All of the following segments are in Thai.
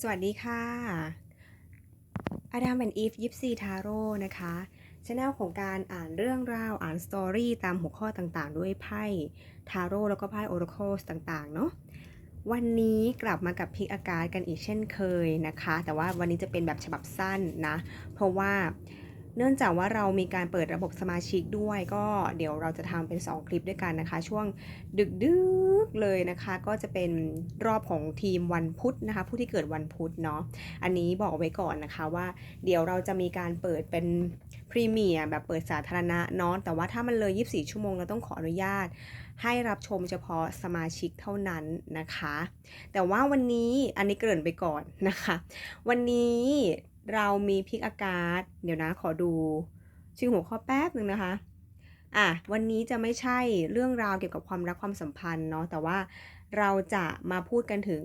สวัสดีค่ะอดัมแอนอีฟยิปซีทาโร่นะคะชแนลของการอ่านเรื่องราวอ่านสตอรี่ตามหัวข้อต่างๆ ด้วยไพ่ทาโร่แล้วก็ไพ่โอราเคิลต่างๆ เนาะวันนี้กลับมากับพิกอากาศกันอีกเช่นเคยนะคะ แต่ว่าวันนี้จะเป็นแบบฉบับสั้นนะ เพราะว่า เนื่องจากว่าเรามีการเปิดระบบสมาชิกด้วย ก็เดี๋ยวเราจะทำเป็น 2 คลิปด้วยกันนะคะ ช่วงดึกๆเลยนะคะ ก็จะเป็นรอบของทีมวันพุธนะคะ ผู้ที่เกิดวันพุธเนาะอันนี้บอกไว้ก่อนนะคะว่าเดี๋ยวเราจะมีการเปิดเป็นพรีเมียร์แบบเปิดสาธารณะเนาะแต่ว่าถ้ามันเลย 24 ชั่วโมงเราต้องขออนุญาต ให้รับชมเฉพาะสมาชิกเท่านั้นนะคะ แต่ว่าวันนี้อันนี้เกริ่นไปก่อนนะคะ วันนี้ เรามีพิกอากาศ เดี๋ยวนะขอดู ชื่อหัวข้อแป๊บหนึ่งนะคะอะวันนี้จะไม่ใช่เรื่องราวเกี่ยวกับความรักความสัมพันธ์เนาะแต่ว่าเราจะมาพูดกันถึง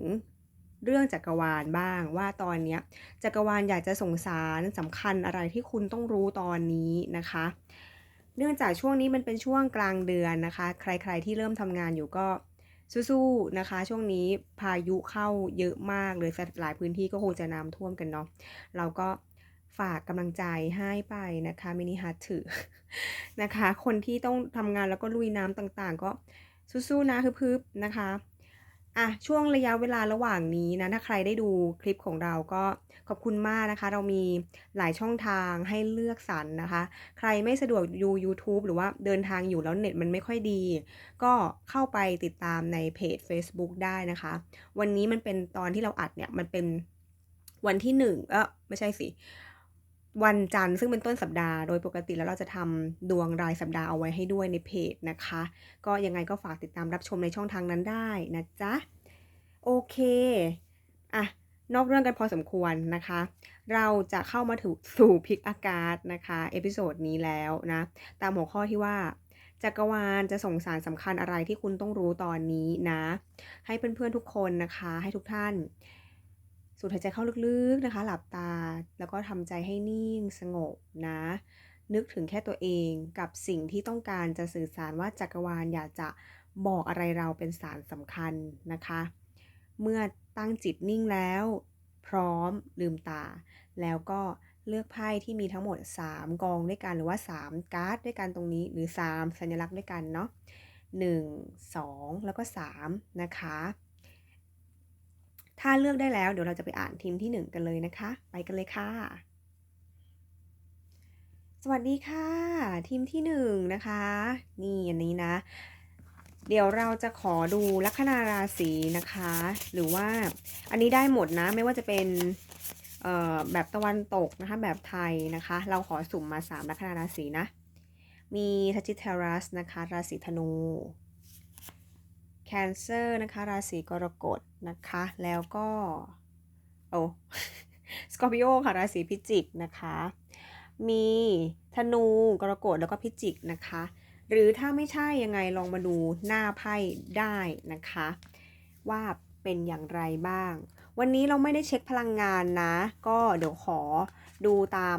เรื่องจักรวาลบ้างว่าตอนเนี้ยจักรวาลอยากจะส่งสารสำคัญอะไรที่คุณต้องรู้ตอนนี้นะคะ เนื่องจากช่วงนี้มันเป็นช่วงกลางเดือนนะคะ ใครๆที่เริ่มทำงานอยู่ก็ สู้ๆนะคะ ช่วงนี้พายุเข้าเยอะมากเลยหลายพื้นที่ก็คงจะน้ำท่วมกันเนาะเราก็ฝากกำลังใจให้ไปนะคะมินิฮัทถือนะคะ คนที่ต้องทำงานแล้วก็ลุยน้ำต่างๆ ก็สู้ๆนะฮึบๆนะคะ อะช่วงระยะเวลาระหว่างนี้นะ ถ้าใครได้ดูคลิปของเราก็ขอบคุณมากนะคะ เรามีหลายช่องทางให้เลือกสรรนะคะ ใครไม่สะดวกดู YouTube หรือว่าเดินทางอยู่แล้วเน็ตมันไม่ค่อยดี ก็เข้าไปติดตามในเพจ Facebook ได้นะคะ วันนี้มันเป็นตอนที่เราอัดเนี่ย มันเป็นวันที่หนึ่งเออไม่ใช่สิ วันจันทร์ซึ่งเป็นต้นสัปดาห์โดยปกติแล้วเราจะทำดวงรายสัปดาห์เอาไว้ให้ด้วยในเพจนะคะ ก็ยังไงก็ฝากติดตามรับชมในช่องทางนั้นได้นะจ๊ะ โอเค อะ นอกเรื่องกันพอสมควรนะคะ เราจะเข้ามาถึงสู่พิกอากาศนะคะ เอพิโซดนี้แล้วนะ ตามหัวข้อที่ว่าจักรวาลจะส่งสารสำคัญอะไรที่คุณต้องรู้ตอนนี้นะ ให้เพื่อนๆทุกคนนะคะ ให้ทุกท่าน สูดหายใจเข้าลึกๆนะคะ หลับตา แล้วก็ทำใจให้นิ่งสงบนะ นึกถึงแค่ตัวเองกับสิ่งที่ต้องการจะสื่อสารว่าจักรวาลอยากจะบอกอะไรเราเป็นสารสำคัญนะคะ เมื่อตั้งจิตนิ่งแล้ว พร้อมลืมตา แล้วก็เลือกไพ่ที่มีทั้งหมด 3 กองด้วยกันหรือว่า 3 การ์ดด้วยกันตรงนี้หรือ 3 สัญลักษณ์ด้วยกันเนาะ1 2 แล้วก็ 3 นะคะ ถ้าเลือกได้แล้วเดี๋ยวเราจะไปอ่านทีมที่ 1 กันเลยนะคะ ไปกันเลยค่ะ สวัสดีค่ะ ทีมที่ 1 นะคะ นี่อันนี้นะ เดี๋ยวเราจะขอดูลัคนาราศีนะคะ หรือว่าอันนี้ได้หมดนะไม่ว่าจะเป็นแบบตะวันตกนะคะแบบไทยนะคะ เราขอสุ่มมา 3 ลัคนาราศีนะ มีทัจิเทรัสนะคะ ราศีธนู แคนเซอร์นะคะ ราศีกรกฎ นะคะ แล้วก็ โอ้สกอร์ปิโอค่ะราศีพิจิกนะคะ มีธนูกรกฎแล้วก็พิจิกนะคะ หรือถ้าไม่ใช่ยังไงลองมาดูหน้าไพ่ได้นะคะ ว่าเป็นอย่างไรบ้าง วันนี้เราไม่ได้เช็คพลังงานนะ ก็เดี๋ยวขอดูตาม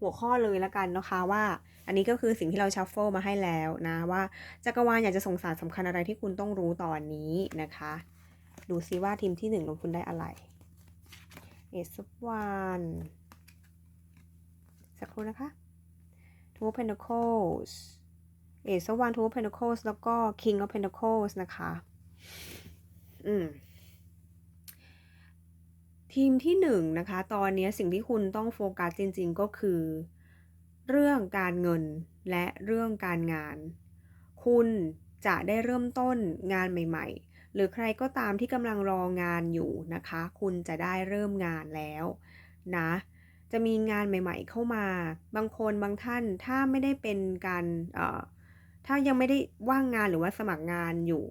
หัวข้อเลยล้วกันนะคะว่า อันนี้ก็คือสิ่งที่เราชัฟเฟิลมาให้แล้วนะว่าจักรวาลอยากจะส่งสารสำคัญอะไรที่คุณต้องรู้ตอนนี้นะคะ ดูซิว่าทีมที่หนึ่งลงทุนได้อะไรเอสวานสักครู่นะคะ Two of Pentacles เอสวาน Two of Pentacles แล้วก็ King of Pentacles นะคะ อืมทีมที่หนึ่งนะคะ ตอนนี้สิ่งที่คุณต้องโฟกัสจริง ๆ ก็คือ เรื่องการเงินและเรื่องการงาน คุณจะได้เริ่มต้นงานใหม่ ๆ หรือใครก็ตามที่กำลังรองานอยู่นะคะ คุณจะได้เริ่มงานแล้วนะ จะมีงานใหม่ ๆ เข้ามา บางคนบางท่านถ้าไม่ได้เป็นการเอ่อถ้ายังไม่ได้ว่างงานหรือว่าสมัครงานอยู่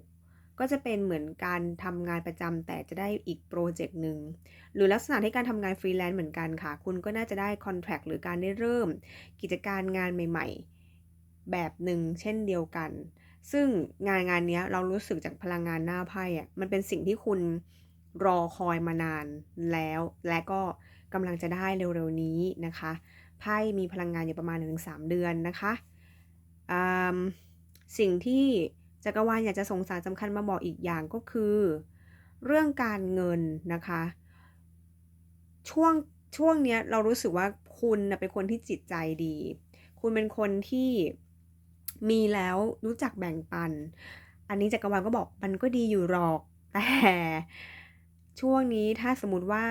ก็จะเป็นเหมือนการทำงานประจำแต่จะได้อีกโปรเจกต์หนึ่งหรือลักษณะที่การทำงานฟรีแลนซ์เหมือนกันค่ะ คุณก็น่าจะได้คอนแทคหรือการได้เริ่ม กิจการงานใหม่ ๆ แบบหนึ่งเช่นเดียวกัน ซึ่งงานงานนี้เรารู้สึกจากพลังงานหน้าไพ่อะมันเป็นสิ่งที่คุณรอคอยมานานแล้ว และก็กำลังจะได้เร็วๆนี้นะคะไพ่มีพลังงานอยู่ประมาณ1สเดือนนะคะสิ่งที่ จักรวาลอยากจะส่งสารสำคัญมาบอกอีกอย่างก็คือ เรื่องการเงินนะคะ ช่วงช่วงเนี้ยเรารู้สึกว่าคุณเป็นคนที่จิตใจดี คุณเป็นคนที่มีแล้วรู้จักแบ่งปัน อันนี้จักรวาลก็บอกมันก็ดีอยู่หรอก แต่ช่วงนี้ถ้าสมมติว่า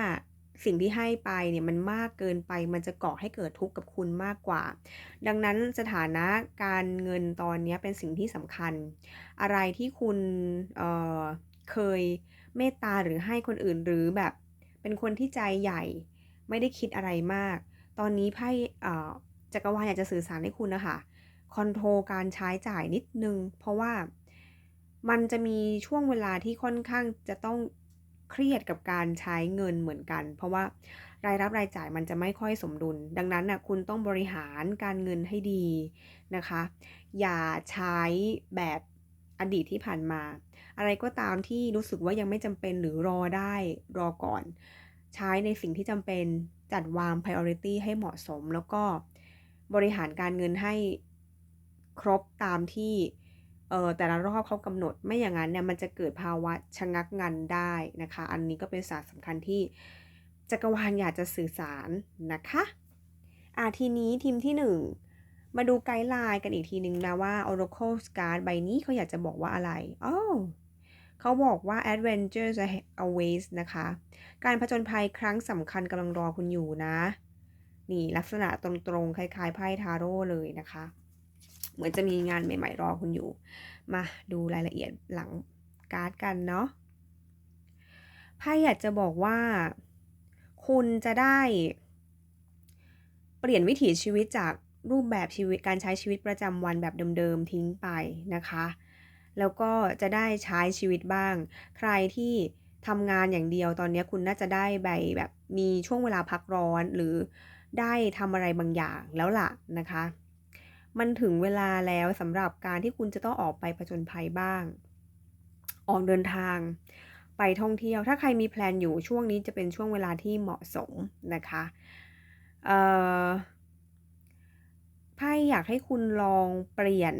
สิ่งที่ให้ไปเนี่ยมันมากเกินไป มันจะก่อให้เกิดทุกข์กับคุณมากกว่า ดังนั้นสถานะการเงินตอนนี้เป็นสิ่งที่สำคัญ อะไรที่คุณเเคยเมตตาหรือให้คนอื่นหรือแบบ เป็นคนที่ใจใหญ่ ไม่ได้คิดอะไรมาก ตอนนี้ไพ่จักรวาลอยากจะสื่อสารให้คุณนะคะคอนโทรลการใช้จ่ายนิดนึง เพราะว่ามันจะมีช่วงเวลาที่ค่อนข้างจะต้อง เครียดกับการใช้เงินเหมือนกัน เพราะว่ารายรับรายจ่ายมันจะไม่ค่อยสมดุล ดังนั้นนะคุณต้องบริหารการเงินให้ดีนะคะ อย่าใช้แบบอดีตที่ผ่านมา อะไรก็ตามที่รู้สึกว่ายังไม่จำเป็นหรือรอได้รอก่อน ใช้ในสิ่งที่จำเป็นจัดวาง priority ให้เหมาะสม แล้วก็บริหารการเงินให้ครบตามที่ เออแต่ละรอบเขากำหนดไม่อย่างนั้นเนี่ยมันจะเกิดภาวะชะงักงันได้นะคะ อันนี้ก็เป็นศาสารสำคัญที่จักรวาลอยากจะสื่อสารนะคะอะทีนี้ทีมที่ 1 มาดูไกด์ไลน์กันอีกทีนึงนะว่า Oracle Card ใบนี้เขาอยากจะบอกว่าอะไรอ๋อเขาบอกว่า Adventures awaits นะคะ การผจญภัยครั้งสำคัญกำลังรอคุณอยู่นะ นี่ลักษณะตรงๆ คล้ายๆไพ่ทาโร่เลยนะคะ เหมือนจะมีงานใหม่ๆรอคุณอยู่ มาดูรายละเอียดหลังการ์ดกันเนาะไพ่อยากจะบอกว่า คุณจะได้เปลี่ยนวิถีชีวิตจากรูปแบบชีวิตการใช้ชีวิตประจำวันแบบเดิมๆทิ้งไปนะคะ แล้วก็จะได้ใช้ชีวิตบ้าง ใครที่ทำงานอย่างเดียวตอนนี้คุณน่าจะได้ใบแบบมีช่วงเวลาพักร้อนหรือได้ทำอะไรบางอย่างแล้วล่ะนะคะ มันถึงเวลาแล้วสำหรับการที่คุณจะต้องออกไปผจญภัยบ้าง ออกเดินทาง ไปท่องเที่ยว ถ้าใครมีแพลนอยู่ช่วงนี้จะเป็นช่วงเวลาที่เหมาะสมนะคะไพ่อยากให้คุณลองเปลี่ยน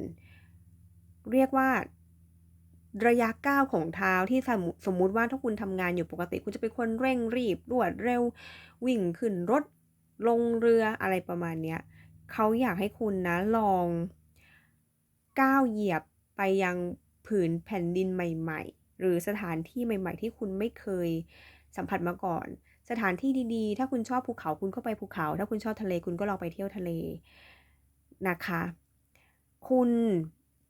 เรียกว่าระยะก้าวของเท้าที่สมมุติว่าถ้าคุณทำงานอยู่ปกติ คุณจะเป็นคนเร่งรีบรวดเร็ววิ่งขึ้นรถลงเรืออะไรประมาณนี้ เขาอยากให้คุณนะลองก้าวเหยียบไปยังผืนแผ่นดินใหม่ ๆ หรือสถานที่ใหม่ ๆ ที่คุณไม่เคยสัมผัสมาก่อน สถานที่ดีๆ ถ้าคุณชอบภูเขาคุณก็ไปภูเขา ถ้าคุณชอบทะเลคุณก็ลองไปเที่ยวทะเลนะคะ คุณ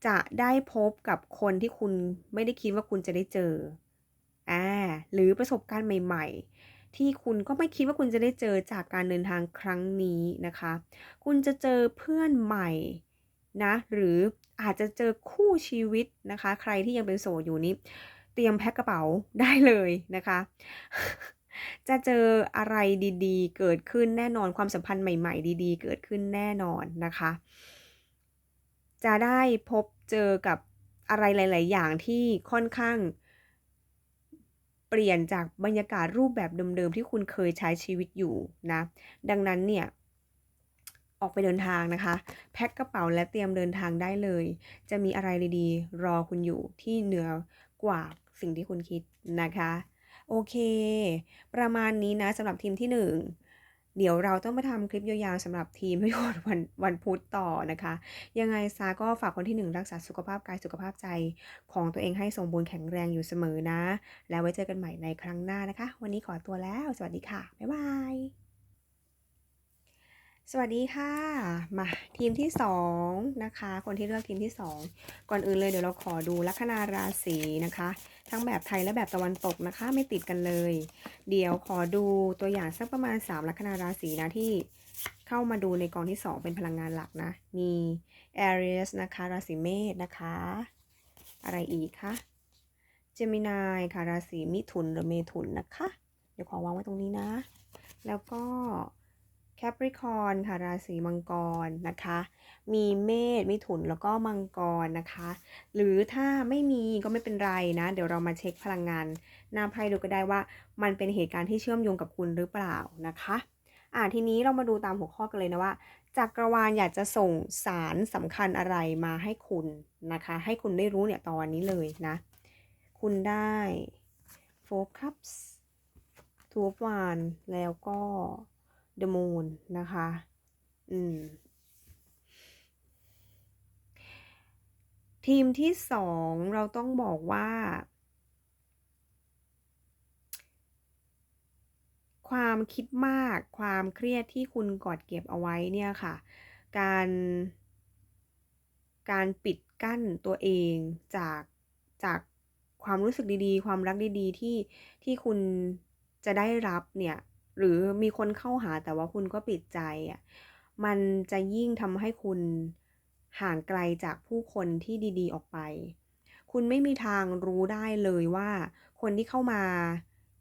จะได้พบกับคนที่คุณไม่ได้คิดว่าคุณจะได้เจออ่าหรือประสบการณ์ใหม่ ๆ ที่คุณก็ไม่คิดว่าคุณจะได้เจอจากการเดินทางครั้งนี้นะคะ คุณจะเจอเพื่อนใหม่นะหรืออาจจะเจอคู่ชีวิตนะคะ ใครที่ยังเป็นโสดอยู่นี้ เตรียมแพ็คกระเป๋าได้เลยนะคะ จะเจออะไรดีๆ เกิดขึ้นแน่นอนความสัมพันธ์ใหม่ ๆ ดีๆ เกิดขึ้นแน่นอนนะคะ จะได้พบเจอกับอะไรหลาย ๆ อย่างที่ค่อนข้าง เปลี่ยนจากบรรยากาศรูปแบบเดิมๆที่คุณเคยใช้ชีวิตอยู่นะ ดังนั้นเนี่ยออกไปเดินทางนะคะ แพ็คกระเป๋าและเตรียมเดินทางได้เลย จะมีอะไรดีๆ รอคุณอยู่ที่เหนือกว่าสิ่งที่คุณคิดนะคะ โอเค ประมาณนี้นะสำหรับทีมที่ 1 เดี๋ยวเราต้องมาทำคลิปยาวๆสำหรับทีมพิโยวันวันพุธต่อนะคะ ยังไงซาก็ฝากคนที่หนึ่งรักษาสุขภาพกายสุขภาพใจของตัวเองให้สมบูรณ์แข็งแรงอยู่เสมอนะ แล้วไว้เจอกันใหม่ในครั้งหน้านะคะ วันนี้ขอตัวแล้ว สวัสดีค่ะ บ๊ายบาย สวัสดีค่ะ มาทีมที่2นะคะ คนที่เลือกทีมที่ 2 ก่อนอื่นเลยเดี๋ยวเราขอดูลัคนาราศีนะคะ ทั้งแบบไทยและแบบตะวันตกนะคะ ไม่ติดกันเลย เดี๋ยวขอดูตัวอย่างสักประมาณ 3 ลัคนาราศีนะที่เข้ามาดูในกองที่ 2 เป็นพลังงานหลักนะ มี Aries นะคะ ราศีเมษนะคะ อะไรอีกคะเจมินายค่ะราศีมิถุนหรือเมถุนนะคะ เดี๋ยวขอวางไว้ตรงนี้นะ แล้วก็ แคปริคอนค่ะราศีมังกรนะคะ มีเมษมิถุนแล้วก็มังกรนะคะ หรือถ้าไม่มีก็ไม่เป็นไรนะ เดี๋ยวเรามาเช็คพลังงานหน้าไพ่ดูก็ได้ว่า มันเป็นเหตุการณ์ที่เชื่อมโยงกับคุณหรือเปล่านะคะอ่าทีนี้เรามาดูตามหัวข้อกันเลยนะว่าจักรวาลอยากจะส่งสารสำคัญอะไรมาให้คุณนะคะ ให้คุณได้รู้เนี่ยตอนนี้เลยนะ คุณได้ four cups two of one แล้วก็ the moon นะคะ อืม ทีมที่สองเราต้องบอกว่า ความคิดมาก ความเครียดที่คุณกอดเก็บเอาไว้เนี่ยค่ะ การ การปิดกั้นตัวเองจากจากความรู้สึกดีๆ ความรักดีๆ ที่ที่คุณจะได้รับเนี่ย หรือมีคนเข้าหาแต่ว่าคุณก็ปิดใจอะมันจะยิ่งทำให้คุณห่างไกลจากผู้คนที่ดี ๆ ออกไป คุณไม่มีทางรู้ได้เลยว่าคนที่เข้ามา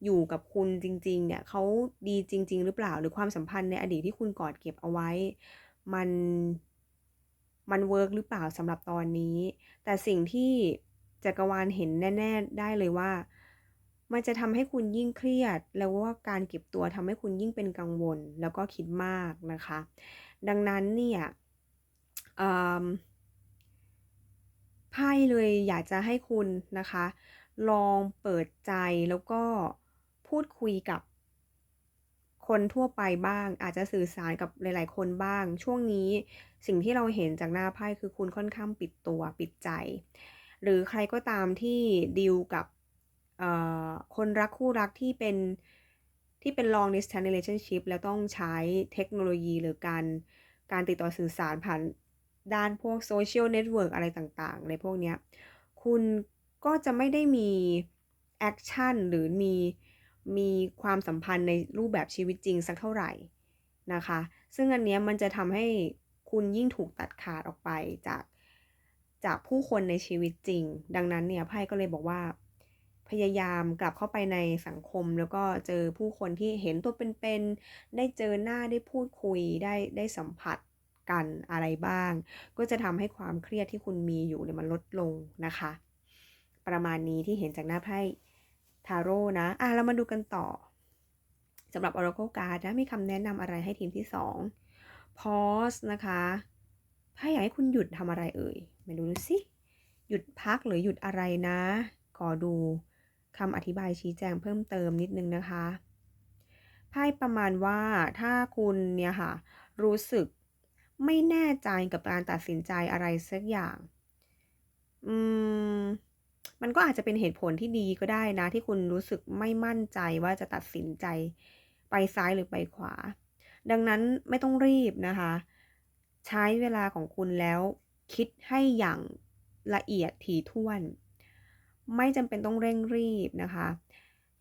อยู่กับคุณจริง ๆ เนี่ยเขาดีจริง ๆ หรือเปล่า หรือความสัมพันธ์ในอดีตที่คุณกอดเก็บเอาไว้ มันมันเวิร์กหรือเปล่าสำหรับตอนนี้ แต่สิ่งที่จักรวาลเห็นแน่ ๆ ได้เลยว่า มันจะทำให้คุณยิ่งเครียด แล้วว่าการเก็บตัวทำให้คุณยิ่งเป็นกังวล แล้วก็คิดมากนะคะ ดังนั้นเนี่ยไพ่เลยอยากจะให้คุณนะคะ ลองเปิดใจแล้วก็พูดคุยกับคนทั่วไปบ้าง อาจจะสื่อสารกับหลาย ๆ คนบ้าง ช่วงนี้สิ่งที่เราเห็นจากหน้าไพ่คือคุณค่อนข้างปิดตัวปิดใจ หรือใครก็ตามที่ดีลกับ คนรักคู่รักที่เป็นที่เป็น long distance relationship แล้วต้องใช้เทคโนโลยีหรือการการติดต่อสื่อสารผ่านด้านพวก social network อะไรต่างๆ ในพวกนี้คุณก็จะไม่ได้มีแอคชั่นหรือมีมีความสัมพันธ์ในรูปแบบชีวิตจริงสักเท่าไหร่นะคะ ซึ่งอันเนี้ยมันจะทำให้คุณยิ่งถูกตัดขาดออกไปจากจากผู้คนในชีวิตจริง ดังนั้นเนี่ยไพ่ก็เลยบอกว่า พยายามกลับเข้าไปในสังคม แล้วก็เจอผู้คนที่เห็นตัวเป็นๆได้เจอหน้าได้พูดคุยได้ได้สัมผัสกันอะไรบ้าง ก็จะทำให้ความเครียดที่คุณมีอยู่เนี่ยมันลดลงนะคะ ประมาณนี้ที่เห็นจากหน้าไพ่ทาโร่นะอะเรามาดูกันต่อสำหรับ Oracle Card นะมีคำแนะนำอะไรให้ทีมที่ 2 Pause นะคะไพ่อยากให้คุณหยุดทำอะไรเอ่ยมาดูดูสิหยุดพักหรือหยุดอะไรนะ ขอดู คำอธิบายชี้แจงเพิ่มเติมนิดนึงนะคะไพ่ประมาณว่าถ้าคุณเนี่ยค่ะรู้สึกไม่แน่ใจกับการตัดสินใจอะไรสักอย่าง อืม มันก็อาจจะเป็นเหตุผลที่ดีก็ได้นะ ที่คุณรู้สึกไม่มั่นใจว่าจะตัดสินใจไปซ้ายหรือไปขวา ดังนั้นไม่ต้องรีบนะคะ ใช้เวลาของคุณแล้วคิดให้อย่างละเอียดถี่ถ้วน ไม่จำเป็นต้องเร่งรีบนะคะ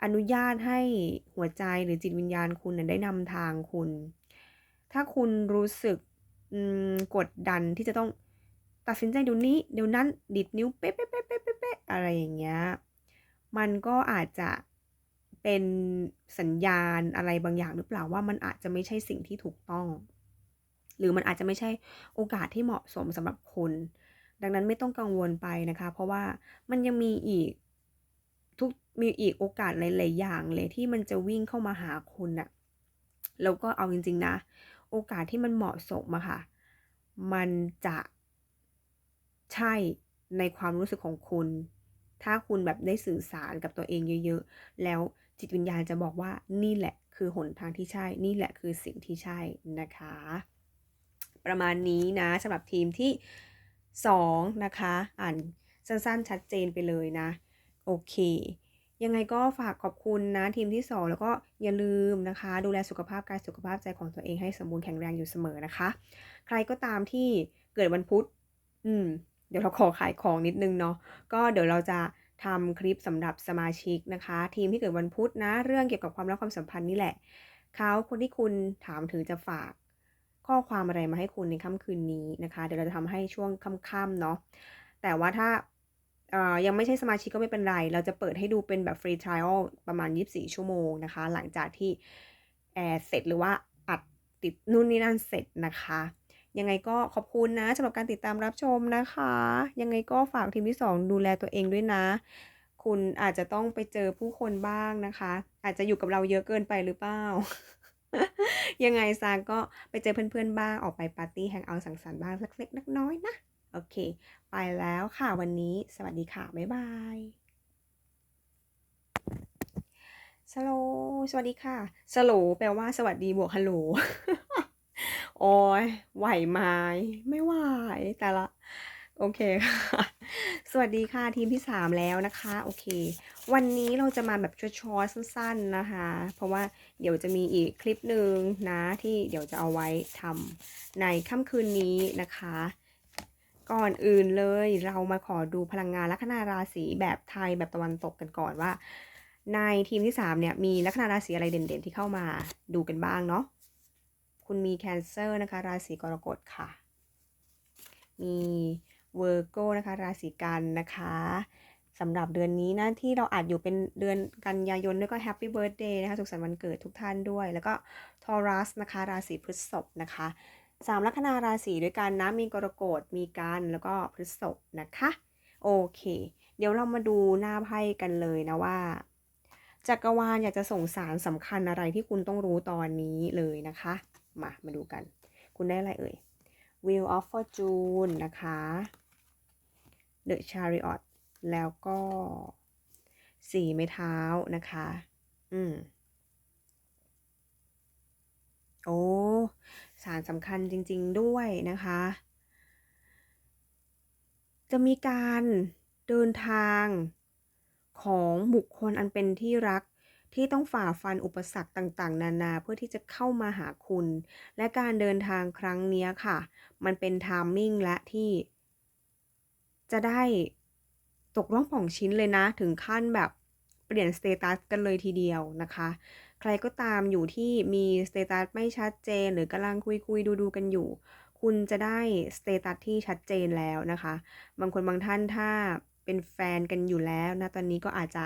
อนุญาตให้หัวใจหรือจิตวิญญาณคุณนะได้นำทางคุณ ถ้าคุณรู้สึกกดดันที่จะต้องตัดสินใจเดี๋ยวนี้เดี๋ยวนั้นดีดนิ้วเป๊ะๆๆๆๆอะไรอย่างเงี้ยมันก็อาจจะเป็นสัญญาณอะไรบางอย่างหรือเปล่าว่ามันอาจจะไม่ใช่สิ่งที่ถูกต้อง หรือมันอาจจะไม่ใช่โอกาสที่เหมาะสมสำหรับคุณ ดังนั้นไม่ต้องกังวลไปนะคะ เพราะว่ามันยังมีอีกทุกมีอีกโอกาสหลาย ๆ อย่างเลยที่มันจะวิ่งเข้ามาหาคุณน่ะแล้วก็เอาจริง ๆ นะ โอกาสที่มันเหมาะสมอะค่ะ มันจะใช่ในความรู้สึกของคุณ ถ้าคุณแบบได้สื่อสารกับตัวเองเยอะ ๆ แล้วจิตวิญญาณจะบอกว่านี่แหละคือหนทางที่ใช่ นี่แหละคือสิ่งที่ใช่นะคะ ประมาณนี้นะสำหรับทีมที่ 2 นะคะ อ่านสั้นๆชัดเจนไปเลยนะ โอเค ยังไงก็ฝากขอบคุณนะทีมที่ 2 แล้วก็อย่าลืมนะคะ ดูแลสุขภาพกายสุขภาพใจของตัวเองให้สมบูรณ์แข็งแรงอยู่เสมอนะคะ ใครก็ตามที่เกิดวันพุธ อืม เดี๋ยวเราขอขายของนิดนึงเนาะก็เดี๋ยวเราจะทำคลิปสำหรับสมาชิกนะคะ ทีมที่เกิดวันพุธนะ เรื่องเกี่ยวกับความรักความสัมพันธ์นี่แหละเขาคนที่คุณถามถึงจะฝาก ข้อความอะไรมาให้คุณในค่ำคืนนี้นะคะ เดี๋ยวเราจะทำให้ช่วงค่ำๆเนาะแต่ว่าถ้ายังไม่ใช่สมาชิกก็ไม่เป็นไร เราจะเปิดให้ดูเป็นแบบฟรีทริอัลประมาณ 24 ชั่วโมงนะคะ หลังจากที่แอร์เสร็จหรือว่าอัดติดนู่นนี่นั่นเสร็จนะคะ ยังไงก็ขอบคุณนะสำหรับการติดตามรับชมนะคะ ยังไงก็ฝากทีมที่ 2 ดูแลตัวเองด้วยนะ คุณอาจจะต้องไปเจอผู้คนบ้างนะคะ อาจจะอยู่กับเราเยอะเกินไปหรือเปล่า ยังไงซางก็ไปเจอเพื่อนๆบ้างออกไปปาร์ตี้แฮงเอาสังสรรค์บ้างสักเล็กน้อยนะ โอเค ไปแล้วค่ะวันนี้ สวัสดีค่ะ บ๊ายบายสโลสวัสดีค่ะสโลแปลว่าสวัสดีบวกฮัลโหลโอ้ยไหวไหมไม่ไหวแต่ละ โอเคค่ะ วัสดีค่ะทีมที่ 3 แล้วนะคะ โอเค วันนี้เราจะมาแบบชอๆสั้น ๆนะคะ เพราะว่าเดี๋ยวจะมีอีกคลิปหนึ่งนะที่เดี๋ยวจะเอาไว้ทำในค่ำคืนนี้นะคะ ก่อนอื่นเลยเรามาขอดูพลังงานลัคนาราศีแบบไทยแบบตะวันตกกันก่อนว่า ในทีมที่ 3 เนี่ยมีลัคนาราศีอะไรเด่นๆที่เข้ามาดูกันบ้างเนาะคุณมีแคนเซอร์นะคะ ราศีกรกฎค่ะ มี เวอร์โกนะคะ ราศีกันนะคะสำหรับเดือนนี้นะที่เราอาจอยู่เป็นเดือนกันยายนด้วยก็แฮปปี้เบิร์ดเดย์นะคะ สุขสันต์วันเกิดทุกท่านด้วย แล้วก็ทอรัสนะคะ ราศีพฤษภนะคะสามลัคนาราศีด้วยกันนะ มีกรกฎมีกันแล้วก็พฤษภนะคะ โอเค เดี๋ยวเรามาดูหน้าไพ่กันเลยนะว่าจักรวาลอยากจะส่งสารสำคัญอะไรที่คุณต้องรู้ตอนนี้เลยนะคะ มา มาดูกัน คุณได้อะไรเอ่ย Wheel of Fortune นะคะ The Chariot แล้วก็สี่ไม้เท้านะคะ อืม โอ้ สารสำคัญจริง ๆ ด้วยนะคะ จะมีการเดินทางของบุคคลอันเป็นที่รักที่ต้องฝ่าฟันอุปสรรคต่างๆ นานาเพื่อที่จะเข้ามาหาคุณ และการเดินทางครั้งนี้ค่ะ มันเป็นทามมิ่งและที่ จะได้ตกร่องป่องชิ้นเลยนะ ถึงขั้นแบบเปลี่ยนสเตตัสกันเลยทีเดียวนะคะ ใครก็ตามอยู่ที่มีสเตตัสไม่ชัดเจน หรือกำลังคุยคุยดูดูกันอยู่ คุณจะได้สเตตัสที่ชัดเจนแล้วนะคะ บางคนบางท่านถ้าเป็นแฟนกันอยู่แล้วนะตอนนี้ก็อาจจะ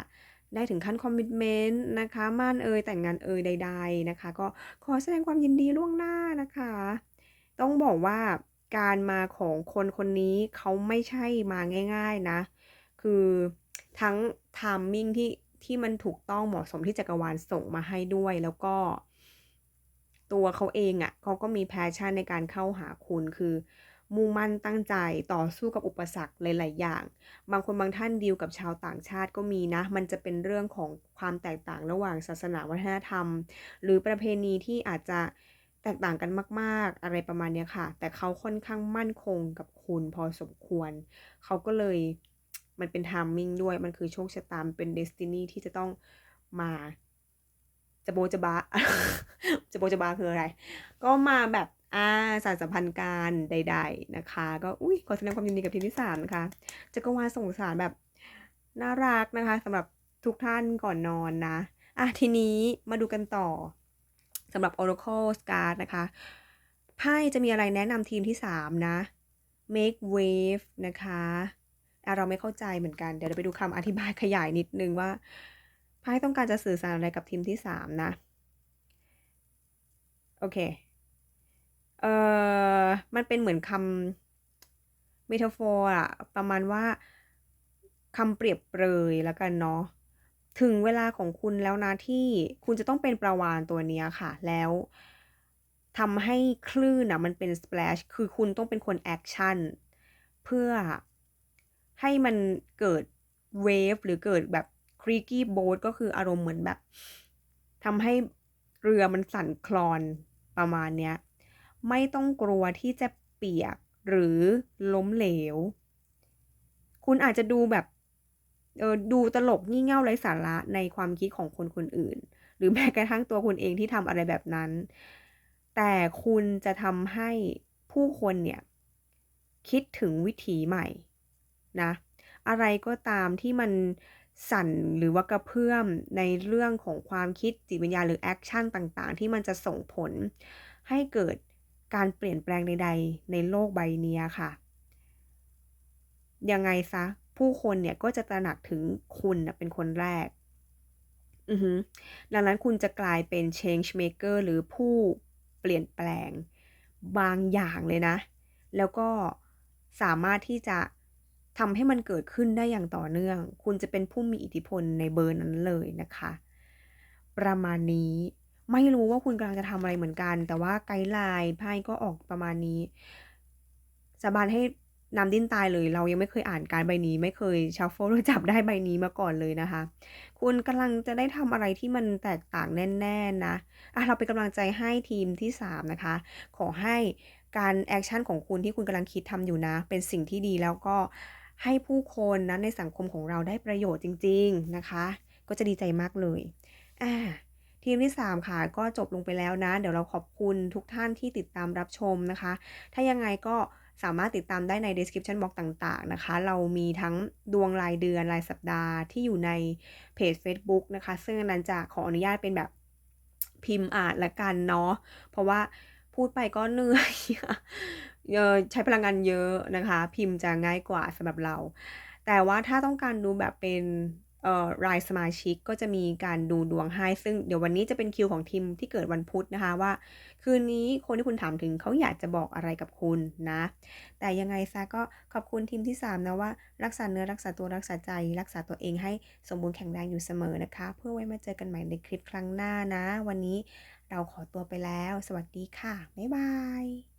ได้ถึงขั้นคอมมิชเมนต์นะคะมั่นเอยแต่งงานเอยใด ๆนะคะ ก็ขอแสดงความยินดีล่วงหน้านะคะ ต้องบอกว่า การมาของคนคนนี้เขาไม่ใช่มาง่าย ๆนะ คือทั้งทามมิ่งที่ที่มันถูกต้องเหมาะสมที่จักรวาลส่งมาให้ด้วยแล้วก็ ตัวเขาเองอะ่ะเขาก็มีแพชชั่นในการเข้าหาคุณคือมุ่งมั่นตั้งใจต่อสู้กับอุปสรรคหลาย ๆ อย่าง บางคนบางท่านดีลกับชาวต่างชาติก็มีนะ มันจะเป็นเรื่องของความแตกต่างระหว่างศาสนาวัฒนธรรม หรือประเพณีที่อาจจะ แตกต่างกันมาก ๆ อะไรประมาณนี้ค่ะ แต่เขาค่อนข้างมั่นคงกับคุณพอสมควร เขาก็เลยมันเป็นทามมิ่งด้วย มันคือโชคชะตามเป็นเดสตินีที่จะต้องมาจะโบจะบาจะโบจะบาคืออะไร ก็มาแบบอาสารสัมพันธ์การใด ๆนะคะ ก็อุ้ยขอแสดงความยินดีกับทีมที่สามนะคะจักรวาลส่งสารแบบน่ารักนะคะสำหรับทุกท่านก่อนนอนนะ อะทีนี้มาดูกันต่อ สำหรับ Oracle Card นะคะ ไพ่จะมีอะไรแนะนำทีมที่ 3 นะ make wave นะคะเราไม่เข้าใจเหมือนกัน เดี๋ยวเราไปดูคำอธิบายขยายนิดนึงว่าไพ่ต้องการจะสื่อสารอะไรกับทีมที่ 3 นะ โอเค เอ่อ มันเป็นเหมือนคำเมทัฟอร์อะประมาณว่าคำเปรียบเปรยแล้วกันเนาะ ถึงเวลาของคุณแล้วนะที่คุณจะต้องเป็นประวานตัวนี้ค่ะ แล้วทำให้คลื่นอะมันเป็นสเปลชคือคุณต้องเป็นคนแอคชั่นเพื่อให้มันเกิดเวฟหรือเกิดแบบครีกี้โบ๊ทก็คืออารมณ์เหมือนแบบทำให้เรือมันสั่นคลอนประมาณเนี้ย ไม่ต้องกลัวที่จะเปียกหรือล้มเหลว คุณอาจจะดูแบบ ดูตลกงี่เง่าไร้สาระในความคิดของคนคนอื่น หรือแม้กระทั่งตัวคุณเองที่ทำอะไรแบบนั้น แต่คุณจะทำให้ผู้คนเนี่ยคิดถึงวิถีใหม่นะอะไรก็ตามที่มันสั่นหรือว่ากระเพื่อมในเรื่องของความคิดจิตวิญญาณหรือแอคชั่นต่างๆ ที่มันจะส่งผลให้เกิดการเปลี่ยนแปลงใด ๆ ในโลกใบนี้ค่ะ ยังไงซะ ผู้คนเนี่ยก็จะตระหนักถึงคุณเป็นคนแรกอือฮึดังนั้นคุณจะกลายเป็น change maker หรือผู้เปลี่ยนแปลงบางอย่างเลยนะ แล้วก็สามารถที่จะทำให้มันเกิดขึ้นได้อย่างต่อเนื่อง คุณจะเป็นผู้มีอิทธิพลในเบอร์นั้นเลยนะคะ ประมาณนี้ไม่รู้ว่าคุณกำลังจะทำอะไรเหมือนกัน แต่ว่าไกด์ไลน์ไพ่ก็ออกประมาณนี้สาบานให้ น้ำดิ้นตายเลย เรายังไม่เคยอ่านการใบนี้ ไม่เคย shuffle หรือจับได้ใบนี้มาก่อนเลยนะคะ คุณกำลังจะได้ทำอะไรที่มันแตกต่างแน่ๆนะอะเราเป็นกำลังใจให้ทีมที่ 3 นะคะ ขอให้การแอกชันของคุณที่คุณกำลังคิดทำอยู่นะ เป็นสิ่งที่ดีแล้วก็ให้ผู้คนนะในสังคมของเราได้ประโยชน์จริง ๆนะคะ ก็จะดีใจมากเลยอาทีมที่ 3 ค่ะ ก็จบลงไปแล้วนะ เดี๋ยวเราขอบคุณทุกท่านที่ติดตามรับชมนะคะ ถ้ายังไงก็ สามารถติดตามได้ใน description box ต่างๆนะคะ เรามีทั้งดวงรายเดือนรายสัปดาห์ที่อยู่ในเพจเฟซบุ๊กนะคะ ซึ่งนั้นจะขออนุญาตเป็นแบบพิมพ์อ่านแล้วกันเนาะ เพราะว่าพูดไปก็เหนื่อยเอ่อใช้พลังงานเยอะนะคะ พิมพ์จะง่ายกว่าสำหรับเรา แต่ว่าถ้าต้องการดูแบบเป็น รายสมาชิกก็จะมีการดูดวงให้ ซึ่งเดี๋ยววันนี้จะเป็นคิวของทีมที่เกิดวันพุธนะคะว่า คืนนี้คนที่คุณถามถึงเขาอยากจะบอกอะไรกับคุณนะ แต่ยังไงเสียก็ขอบคุณทีมที่ 3 นะว่า รักษาเนื้อรักษาตัวรักษาใจ รักษาตัวเองให้สมบูรณ์แข็งแรงอยู่เสมอนะคะ เพื่อไว้มาเจอกันใหม่ในคลิปครั้งหน้านะ วันนี้เราขอตัวไปแล้ว สวัสดีค่ะบ๊ายบาย